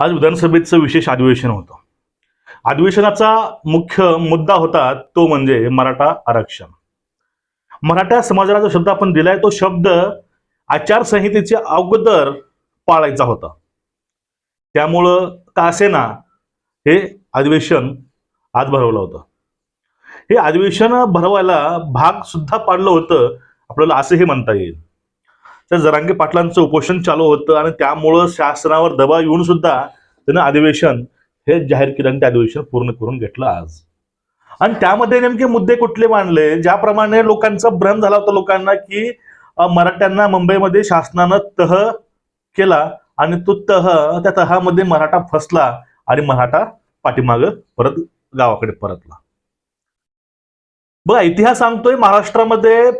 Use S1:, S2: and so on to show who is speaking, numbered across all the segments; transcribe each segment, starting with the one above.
S1: आज विधानसभेचं विशेष अधिवेशन होतं. अधिवेशनाचा मुख्य मुद्दा होता तो म्हणजे मराठा आरक्षण. मराठा समाजाला जो शब्द आपण दिलाय तो शब्द आचारसंहितेच्या अगोदर पाळायचा होता. त्यामुळं का असेना हे अधिवेशन आज भरवलं होतं. हे अधिवेशन भरवायला भाग सुद्धा पाडलं होतं आपल्याला असंही म्हणता येईल. त्या जरांगे पाटलांचं उपोषण चालू होतं आणि त्यामुळं शासनावर दबाव येऊन सुद्धा त्यानं अधिवेशन हे जाहीर केलं आणि ते अधिवेशन पूर्ण करून घेतलं आज. आणि त्यामध्ये नेमके मुद्दे कुठले मांडले? ज्याप्रमाणे लोकांचा भ्रम झाला होता लोकांना की मराठ्यांना मुंबईमध्ये शासनानं तह केला आणि तो तह त्या तहामध्ये मराठा फसला आणि मराठा पाठीमागं परत गावाकडे परतला. बघा इतिहास सांगतोय महाराष्ट्रामध्ये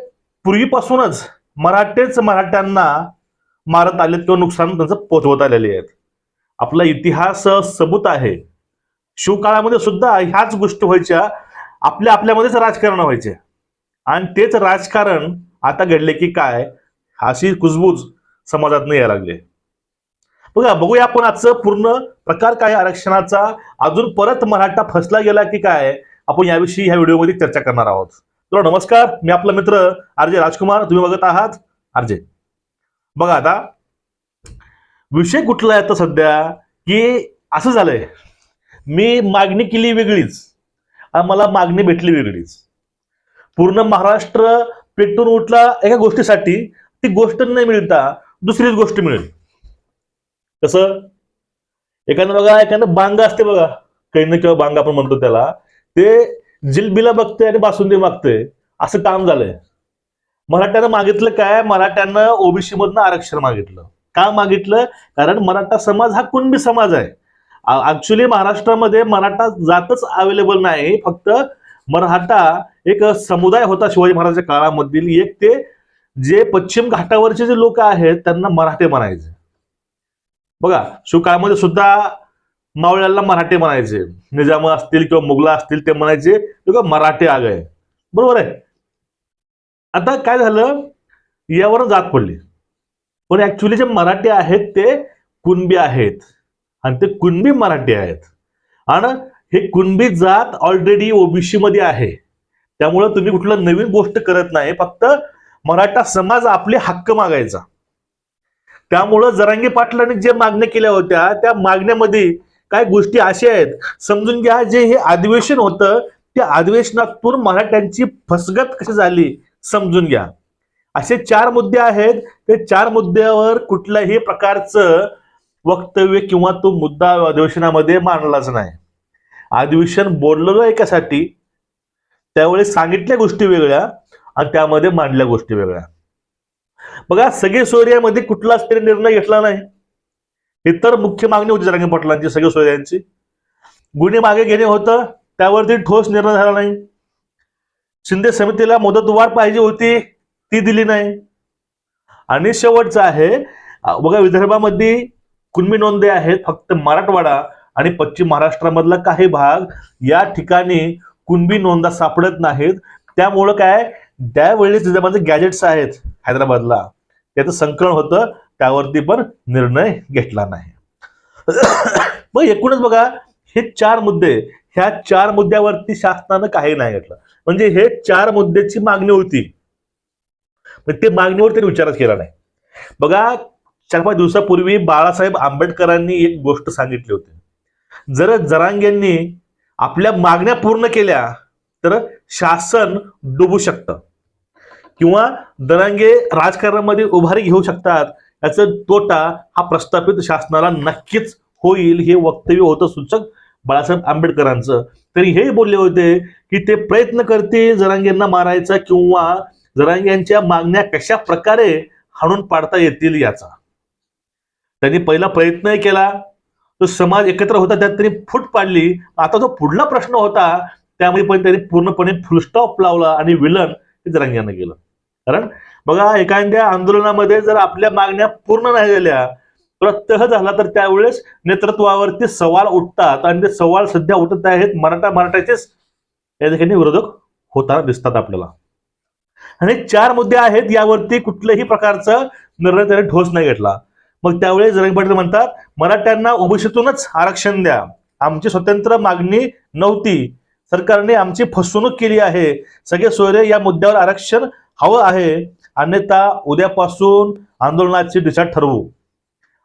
S1: पूर्वीपासूनच मराठेच मराठ्यांना मारत आलेत किंवा नुकसान त्यांचं पोचवत आलेले आहेत. आपला इतिहास सबूत आहे. शिवकाळामध्ये सुद्धा ह्याच गोष्टी व्हायच्या. आपल्या आपल्यामध्येच राजकारण व्हायचे. आणि तेच राजकारण आता घडले की काय अशी कुजबूज समाजात यायला लागले. बघा बघूया आपण आजचं पूर्ण प्रकार काय आरक्षणाचा. अजून परत मराठा फसला गेला की काय आपण याविषयी ह्या व्हिडिओमध्ये चर्चा करणार आहोत. तुला नमस्कार मी आपला मित्र आरजे राजकुमार तुम्ही बघत आहात आरजे बघा आता विषय कुठला आहे आता सध्या की असं झालंय मी मागणी केली वेगळीच आणि मला मागणी भेटली वेगळीच. पूर्ण महाराष्ट्र पेटून उठला एका गोष्टीसाठी ती गोष्ट न मिळता दुसरीच गोष्ट मिळेल. कसं? एखादं बघा एखादं बांग असते बघा कैन किंवा बांग आपण म्हणतो त्याला ते जिलबीला बघते आणि बासुंदी मागतोय. असं काम झालंय. मराठ्यानं मागितलं काय? मराठ्यानं ओबीसी मधनं आरक्षण मागितलं. का मागितलं? कारण मराठा समाज हा कुणबी समाज आहे. ऍक्च्युली महाराष्ट्रामध्ये मराठा जातच अवेलेबल नाही. फक्त मराठा एक समुदाय होता शिवाजी महाराजांच्या काळामधील. एक ते जे पश्चिम घाटावरचे जे लोक आहेत त्यांना मराठे म्हणायचे. बघा शिवकाळामध्ये सुद्धा मावळ्याला मराठे म्हणायचे. निजाम असतील किंवा मुघला असतील ते म्हणायचे किंवा मराठे आ बरोबर आहे? आता काय झालं? यावर जात पडली. पण ऍक्च्युली जे मराठी आहेत ते कुणबी आहेत. आणि ते कुणबी मराठी आहेत. आणि हे कुणबी जात ऑलरेडी ओबीसी मध्ये आहे. त्यामुळं तुम्ही कुठलं नवीन गोष्ट करत नाही. फक्त मराठा समाज आपले हक्क मागायचा. त्यामुळं जरांगी पाटलांनी जे मागण्या केल्या होत्या त्या मागण्यामध्ये काय गोष्टी अशा आहेत? समजून घ्या जे हे अधिवेशन होतं त्या अधिवेशनातून मराठ्यांची फसगत कशी झाली? समजून घ्या. असे चार मुद्दे आहेत. ते चार मुद्द्यावर कुठल्याही प्रकारचं वक्तव्य किंवा तो मुद्दा अधिवेशनामध्ये मांडलाच नाही. अधिवेशन बोललेलं एकासाठी त्यावेळेस सांगितल्या गोष्टी वेगळ्या आणि त्यामध्ये मांडल्या गोष्टी वेगळ्या. बघा सगळे सोयऱ्यामध्ये कुठलाच तरी निर्णय घेतला नाही. हे तर मुख्य मागणी होती जरांगे पाटलांची सगळ्या सोयऱ्यांची गुन्हे मागे घेणे होतं त्यावरती ठोस निर्णय झाला नाही. शिंदे समितीला मुदतवाढ पाहिजे होती ती दिली नाही. आणि शेवटचं आहे बघा विदर्भामध्ये कुणबी नोंदे आहेत फक्त मराठवाडा आणि पश्चिम महाराष्ट्रामधला काही भाग या ठिकाणी कुणबी नोंदा सापडत नाहीत. त्यामुळं काय त्यावेळी माझे गॅजेट्स आहेत हैदराबादला त्याचं संकलन होतं. त्यावरती पण निर्णय घेतला नाही. मग एकूणच बघा हे चार मुद्दे ह्या चार मुद्द्यावरती शासनानं काही नाही घेतलं. म्हणजे हे चार मुद्द्याची मागणी होती. पण ते मागणीवर त्यांनी विचारच केला नाही. बघा चार पाच दिवसापूर्वी बाळासाहेब आंबेडकरांनी एक गोष्ट सांगितली होती. जर जरांगेंनी आपल्या मागण्या पूर्ण केल्या तर शासन डुबू शकतं. किंवा दरांगे राजकारणामध्ये उभारी घेऊ शकतात याचा तोटा हा प्रस्थापित शासनाला नक्कीच होईल हे वक्तव्य होतं सूचक बाळासाहेब आंबेडकरांचं. तरी हे बोलले होते की ते प्रयत्न करते जरांगेंना मारायचा किंवा जरांग्यांच्या मागण्या कशा प्रकारे हाणून पाडता येतील याचा. त्यांनी पहिला प्रयत्नही केला. तो समाज एकत्र होता त्यात त्यांनी फूट पाडली. आता जो पुढला प्रश्न होता त्यामध्ये पण त्यांनी पूर्णपणे फुलस्टॉप लावला आणि विलन हे जरांग्यांना केलं कारण बघा एखाद्या आंदोलनामध्ये जर आपल्या मागण्या पूर्ण नाही झाल्या प्रत्यह झाला तर त्यावेळेस नेतृत्वावरती सवाल उठतात आणि ते सवाल सध्या उठत आहेत. मराठा मराठ्याचेच या ठिकाणी विरोधक होताना दिसतात आपल्याला. आणि चार मुद्दे आहेत यावरती कुठल्याही प्रकारचा निर्णय त्याने ठोस नाही घेतला. मग त्यावेळेस जरंगे पाटील म्हणतात मराठ्यांना ओबीसीतूनच आरक्षण द्या. आमची स्वतंत्र मागणी नव्हती. सरकारने आमची फसवणूक केली आहे. सगळे सोयरे या मुद्द्यावर आरक्षण हवं आहे अन्यथा उद्यापासून आंदोलनाची दिशा ठरवू.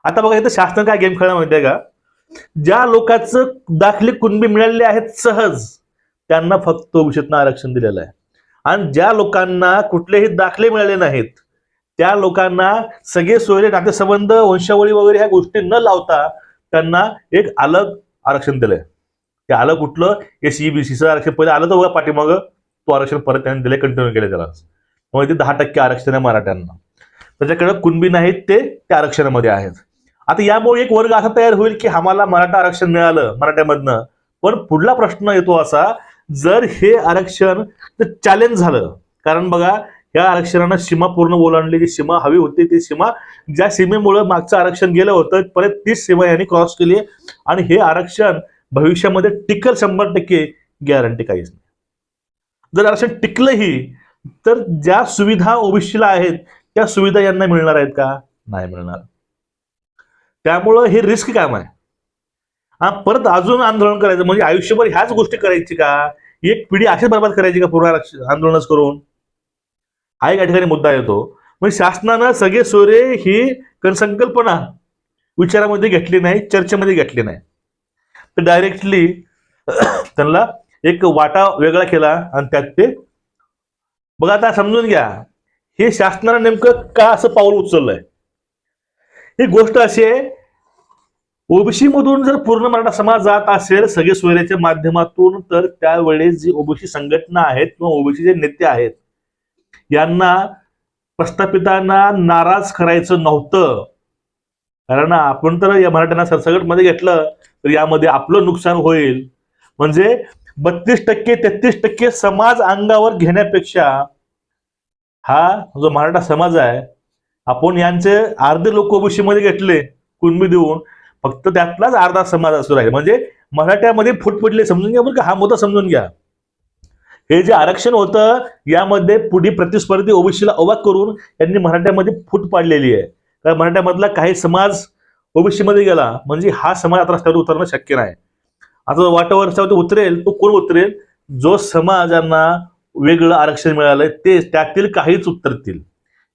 S1: आता बघा इथं शासन काय गेम खेळणं माहितीये का? ज्या लोकांचं दाखले कुणबी मिळालेले आहेत सहज त्यांना फक्त ओबीसीतनं आरक्षण दिलेलं आहे. आणि ज्या लोकांना कुठलेही दाखले मिळाले नाहीत त्या लोकांना सगळे सोयरे नातेसंबंध वंशावळी वगैरे ह्या गोष्टी न लावता त्यांना एक अलग आरक्षण दिलंय. ते आलं कुठलं? एस सी बी सीचं आरक्षण. पहिले आलं तर बघा पाठीमागं. तो आरक्षण परत त्यांनी दिले कंटिन्यू केले त्याला. म्हणजे ते दहा टक्के आरक्षण आहे मराठ्यांना. त्याच्याकडे कुणबी नाहीत ते त्या आरक्षणामध्ये आहेत. आता यामुळे एक वर्ग असा तयार होईल की आम्हाला मराठा आरक्षण मिळालं मराठ्यामधनं. पण पुढला प्रश्न येतो असा जर हे आरक्षण चॅलेंज झालं कारण बघा या आरक्षणानं सीमा पूर्ण ओलांडली जी सीमा हवी होती ती सीमा ज्या सीमेमुळे मागचं आरक्षण गेलं होतं परत तीच सीमा यांनी क्रॉस केली आणि हे आरक्षण भविष्यामध्ये टिकल शंभर टक्के गॅरंटी काहीच नाही. जर आरक्षण टिकलंही तर ज्या सुविधा ओबीसीला आहेत त्या सुविधा यांना मिळणार आहेत का? नाही मिळणार. त्यामुळं हे रिस्क काम आहे. हा परत अजून आंदोलन करायचं म्हणजे आयुष्यभर ह्याच गोष्टी करायची का? एक पिढी अशीच बरबाद करायची का पूर्ण आंदोलनच करून? हा एक या ठिकाणी मुद्दा येतो. म्हणजे शासनानं सगळे सोयरे ही संकल्पना विचारामध्ये घेतली नाही चर्चेमध्ये घेतली नाही. तर डायरेक्टली त्यांना एक वाटा वेगळा केला आणि त्यात ते बघा आता समजून घ्या हे शासनानं नेमकं का असं पाऊल उचललंय? ही गोष्ट अशी आहे ओबीसी मधून जर पूर्ण मराठा समाज जात असेल सगळे सोयऱ्याच्या माध्यमातून तर त्यावेळेस जी ओबीसी संघटना आहेत किंवा ओबीसी जे नेते आहेत यांना प्रस्थापितांना नाराज करायचं नव्हतं. कारण आपण तर या मराठ्यांना सरसगटमध्ये घेतलं तर यामध्ये आपलं नुकसान होईल. म्हणजे बत्तीस टक्के तेहतीस टक्के समाज अंगावर घेण्यापेक्षा हा जो मराठा समाज आहे आपण यांचे अर्धे लोक ओबीसी मध्ये घेतले कुणबी देऊन फक्त त्यातलाच अर्धा समाज असू राहील. म्हणजे मराठ्यामध्ये फूट पडले समजून घ्या बरं का हा मुद्दा समजून घ्या. हे जे आरक्षण होतं यामध्ये पुढे प्रतिस्पर्धी ओबीसीला अवाक करून यांनी मराठ्यामध्ये फूट पाडलेली आहे. कारण मराठ्यामधला काही समाज ओबीसी मध्ये गेला म्हणजे हा समाज आता रस्त्यावर उतरणं शक्य नाही. आता जो वाटावर रस्त्यावरती उतरेल तो कोण उतरेल? जो समाजांना वेगळं आरक्षण मिळालंय ते त्यातील काहीच उतरतील.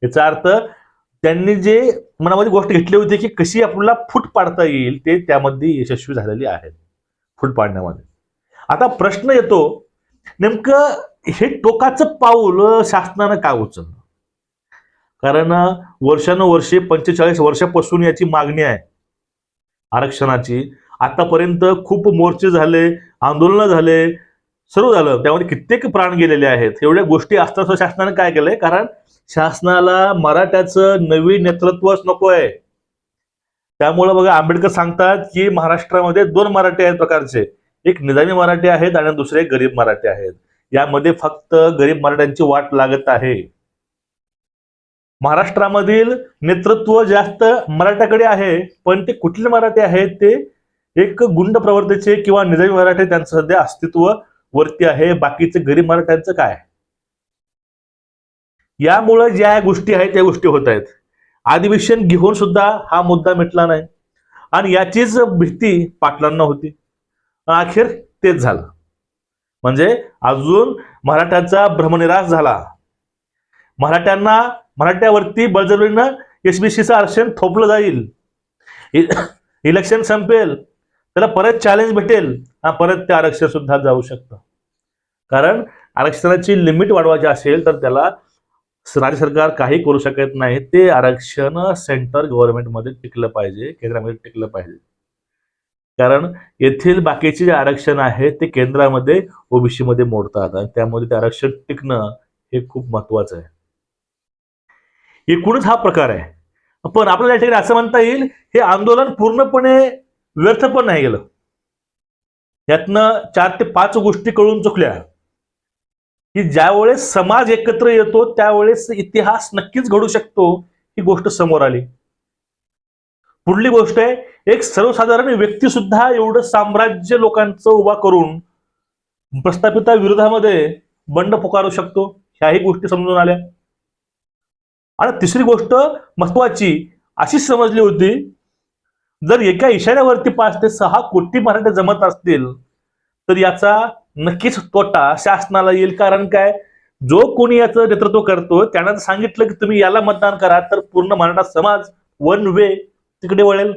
S1: याचा अर्थ त्यांनी जे मनामध्ये गोष्ट घेतली होती की कशी आपल्याला फूट पाडता येईल ते त्यामध्ये यशस्वी झालेली आहे फूट पाडण्यामध्ये. आता प्रश्न येतो नेमकं हे टोकाचं पाऊल शासनानं का उचललं? कारण वर्षानुवर्षे पंचेचाळीस वर्षापासून याची मागणी आहे आरक्षणाची. आतापर्यंत खूप मोर्चे झाले आंदोलनं झाले सर्व झालं. त्यामध्ये कित्येक प्राण गेलेले आहेत. एवढ्या गोष्टी असताना शासनानं काय केलंय? कारण शासनाला मराठ्याचं नवीन नेतृत्वच नको आहे त्यामुळं बघा आंबेडकर सांगतात की महाराष्ट्रामध्ये दोन मराठी आहेत प्रकारचे. एक निजामी मराठी आहेत आणि दुसरे गरीब मराठी आहेत. यामध्ये फक्त गरीब मराठ्यांची वाट लागत आहे. महाराष्ट्रामधील नेतृत्व जास्त मराठ्याकडे आहे पण ते कुठले मराठी आहेत ते एक गुंड प्रवर्तीचे किंवा निजामी मराठे त्यांचं सध्या अस्तित्व वरती आहे. बाकीचे गरीब मराठ्यांचं काय? यामुळे ज्या गोष्टी आहेत त्या गोष्टी होत आहेत. अधिवेशन घेऊन सुद्धा हा मुद्दा मिटला नाही. आणि याचीच भीती पाटलांना होती. अखेर तेच झालं. म्हणजे अजून मराठ्यांचा भ्रमनिराश झाला. मराठ्यांना मराठ्यावरती बळजबरीनं एसबीसीचं आरक्षण थोपलं जाईल. इलेक्शन संपेल. त्याला परत चॅलेंज भेटेल. हा परत ते आरक्षण सुद्धा जाऊ शकतं. कारण आरक्षणाची लिमिट वाढवायची असेल तर त्याला राज्य सरकार काही करू शकत नाही. ते आरक्षण सेंटर गव्हर्नमेंटमध्ये टिकलं पाहिजे केंद्रामध्ये टिकलं पाहिजे. कारण येथील बाकीचे जे आरक्षण आहे ते केंद्रामध्ये ओबीसी मध्ये मोडतात. आणि त्यामध्ये ते आरक्षण टिकणं हे खूप महत्वाचं आहे. एकूणच हा प्रकार आहे. पण आपल्याला या ठिकाणी असं म्हणता येईल हे आंदोलन पूर्णपणे व्यर्थ पण नाही गेलं. यातनं चार ते पाच गोष्टी कळून चुकल्या. की ज्यावेळेस समाज एकत्र येतो त्यावेळेस इतिहास नक्कीच घडू शकतो ही गोष्ट समोर आली. पुढली गोष्ट आहे एक सर्वसाधारण व्यक्ती सुद्धा एवढं साम्राज्य लोकांचं उभा करून प्रस्थापिता विरोधामध्ये बंड पुकारू शकतो ह्याही गोष्टी समजून आल्या. आणि तिसरी गोष्ट महत्वाची अशी समजली होती जर एका इशाऱ्यावरती पाच ते सहा कोटी मराठे जमत असतील तर याचा नक्कीच तोटा शासनाला येईल. कारण काय? जो कोणी याचं नेतृत्व करतो त्यानं सांगितलं की तुम्ही याला मतदान करा तर पूर्ण मराठा समाज वन वे तिकडे वळेल.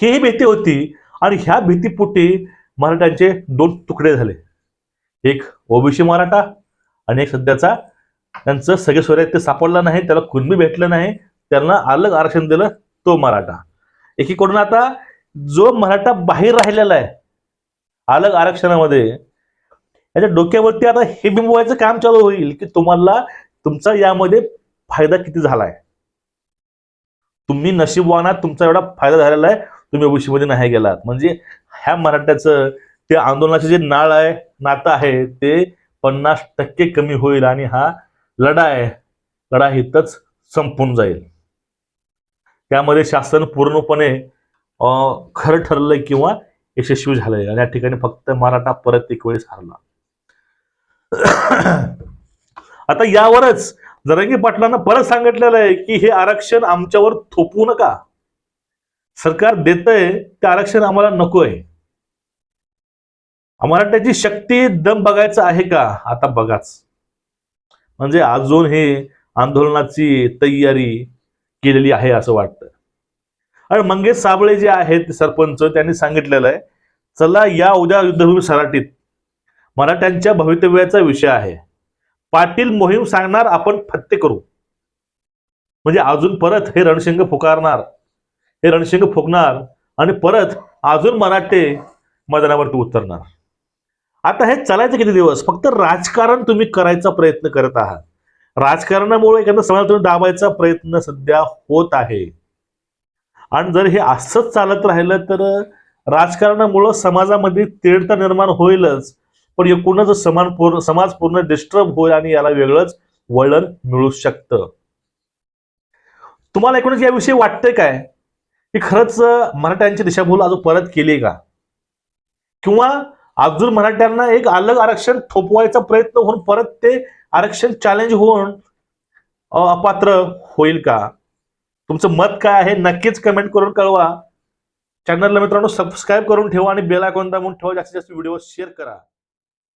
S1: ही भीती होती आणि ह्या भीतीपोटी मराठ्यांचे दोन तुकडे झाले. एक ओबीसी मराठा आणि एक सध्याचा. त्यांचं सगळे सोयरे ते सापडलं नाही त्याला कुणबी भेटलं नाही त्यांना अलग आरक्षण दिलं तो मराठा. एकीकडून आता जो मराठा बाहेर राहिलेला आहे अलग आरक्षणामध्ये याच्या डोक्यावरती आता हे बिंबवायचं काम चालू होईल की तुम्हाला तुमचा यामध्ये फायदा किती झालाय? तुम्ही नशीबवानात तुमचा एवढा फायदा झालेला आहे तुम्ही ओबीसीमध्ये नाही गेलात. म्हणजे ह्या मराठ्याचं ते आंदोलनाचे जे नाळ आहे नातं आहे ते पन्नास टक्के कमी होईल आणि हा लढा आहे लढा संपून जाईल. त्यामध्ये शासन पूर्णपणे खरं ठरलंय किंवा यशस्वी झालंय. आणि या ठिकाणी फक्त मराठा परत एक वेळेस हरला. आता यावरच जरंगी पाटलांना परत सांगितलेलं आहे की हे आरक्षण आमच्यावर थोपवू नका. सरकार देतंय ते आरक्षण आम्हाला नकोय. मराठ्याची शक्ती दम बघायचं आहे का? आता बघाच. म्हणजे अजून हे आंदोलनाची तयारी केलेली आहे असं वाटतं. आणि मंगेश साबळे जे आहेत सरपंच त्यांनी सांगितलेलं आहे चला या उद्या युद्धभूमी सराटीत. मराठ्यांच्या भवितव्याचा विषय आहे. पाटील मोहीम सांगणार आपण फत्ते करू. म्हणजे अजून परत हे रणशिंग फुकारणार. हे रणशिंग फुकणार आणि परत अजून मराठे मैदानावरती उतरणार. आता हे चालायचं किती दिवस? फक्त राजकारण तुम्ही करायचा प्रयत्न करत आहात. राजकारणामुळे एखादा समाज तुम्ही दाबायचा प्रयत्न सध्या होत आहे. आणि जर हे असंच चालत राहिलं तर राजकारणामुळं समाजामध्ये तेढता निर्माण होईलच. पण एकूणच समान पूर्ण समाज पूर्ण डिस्टर्ब होईल आणि याला वेगळंच वळण मिळू शकतं. तुम्हाला एकूणच याविषयी वाटतंय काय? की खरंच मराठ्यांची दिशाभूल अजून परत केली का? किंवा अजून मराठ्यांना एक अलग आरक्षण थोपवायचा प्रयत्न होऊन परत ते आरक्षण चॅलेंज होऊन अपात्र होईल का? तुमचं मत काय आहे? नक्कीच कमेंट करून कळवा. चॅनलला मित्रांनो सबस्क्राईब करून ठेवा आणि बेल आयकॉन दाबून ठेवा. जास्तीत जास्त व्हिडिओ शेअर करा.